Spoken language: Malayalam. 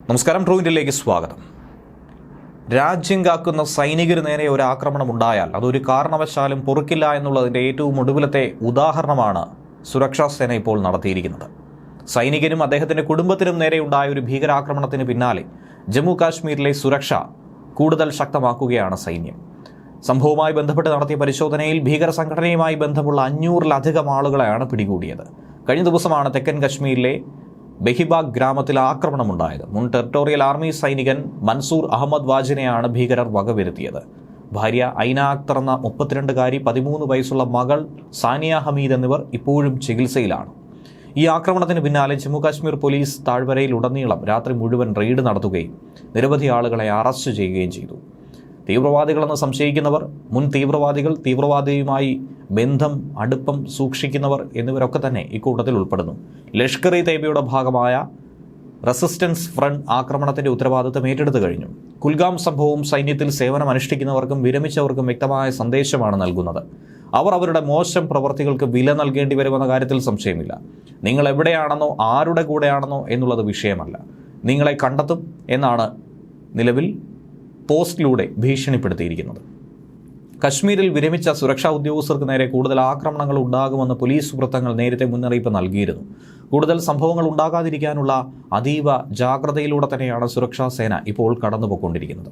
നമസ്കാരം ട്രൂ ഇന്ത്യയിലേക്ക് സ്വാഗതം. രാജ്യം കാക്കുന്ന സൈനികർ നേരെ ഒരു ആക്രമണം ഉണ്ടായാൽ അതൊരു കാരണവശാലും പൊറുക്കില്ല എന്നുള്ളതിന്റെ ഏറ്റവും ഒടുവിലത്തെ ഉദാഹരണമാണ് സുരക്ഷാ സേന ഇപ്പോൾ നടത്തിയിരിക്കുന്നത്. സൈനികനും അദ്ദേഹത്തിന്റെ കുടുംബത്തിനും നേരെ ഉണ്ടായ ഒരു ഭീകരാക്രമണത്തിന് പിന്നാലെ ജമ്മു കാശ്മീരിലെ സുരക്ഷ കൂടുതൽ ശക്തമാക്കുകയാണ് സൈന്യം. സംഭവവുമായി ബന്ധപ്പെട്ട് നടത്തിയ പരിശോധനയിൽ ഭീകര സംഘടനയുമായി ബന്ധമുള്ള അഞ്ഞൂറിലധികം ആളുകളെയാണ് പിടികൂടിയത്. കഴിഞ്ഞ ദിവസമാണ് തെക്കൻ കശ്മീരിലെ ബഹിബാഗ് ഗ്രാമത്തിൽ ആക്രമണമുണ്ടായത് മുൻ ടെറിട്ടോറിയൽ ആർമി സൈനികൻ മൻസൂർ അഹമ്മദ് വാജിനെയാണ് ഭീകരർ വകവരുത്തിയത്. ഭാര്യ ഐന അക്തർ എന്ന മുപ്പത്തിരണ്ടുകാരി പതിമൂന്ന് വയസ്സുള്ള മകൾ സാനിയ ഹമീദ് എന്നിവർ ഇപ്പോഴും ചികിത്സയിലാണ്. ഈ ആക്രമണത്തിന് പിന്നാലെ ജമ്മുകാശ്മീർ പോലീസ് താഴ്വരയിലുടനീളം രാത്രി മുഴുവൻ റെയ്ഡ് നടത്തുകയും നിരവധി ആളുകളെ അറസ്റ്റ് ചെയ്യുകയും ചെയ്തു. തീവ്രവാദികളെന്ന് സംശയിക്കുന്നവർ മുൻ തീവ്രവാദികൾ തീവ്രവാദിയുമായി ബന്ധം അടുപ്പം സൂക്ഷിക്കുന്നവർ എന്നിവരൊക്കെ തന്നെ ഇക്കൂട്ടത്തിൽ ഉൾപ്പെടുന്നു. ലഷ്കർ ഇ തൈബയുടെ ഭാഗമായ റെസിസ്റ്റൻസ് ഫ്രണ്ട് ആക്രമണത്തിന്റെ ഉത്തരവാദിത്തം ഏറ്റെടുത്തു കഴിഞ്ഞു. കുൽഗാം സംഭവവും സൈന്യത്തിൽ സേവനം അനുഷ്ഠിക്കുന്നവർക്കും വിരമിച്ചവർക്കും വ്യക്തമായ സന്ദേശമാണ് നൽകുന്നത്. അവർ അവരുടെ മോശം പ്രവർത്തികൾക്ക് വില നൽകേണ്ടി വരുമെന്ന കാര്യത്തിൽ സംശയമില്ല. നിങ്ങൾ എവിടെയാണെന്നോ ആരുടെ കൂടെയാണെന്നോ എന്നുള്ളത് വിഷയമല്ല. നിങ്ങളെ കണ്ടെത്തും എന്നാണ് നിലവിൽ പോസ്റ്റിലൂടെ ഭീഷണിപ്പെടുത്തിയിരിക്കുന്നത്. കശ്മീരിൽ വിരമിച്ച സുരക്ഷാ ഉദ്യോഗസ്ഥർക്ക് നേരെ കൂടുതൽ ആക്രമണങ്ങൾ ഉണ്ടാകുമെന്ന് പോലീസ് വൃത്തങ്ങൾ നേരത്തെ മുന്നറിയിപ്പ് നൽകിയിരുന്നു. കൂടുതൽ സംഭവങ്ങൾ ഉണ്ടാകാതിരിക്കാനുള്ള അതീവ ജാഗ്രതയിലൂടെ തന്നെയാണ് സുരക്ഷാ സേന ഇപ്പോൾ കടന്നുപോയിക്കൊണ്ടിരിക്കുന്നത്.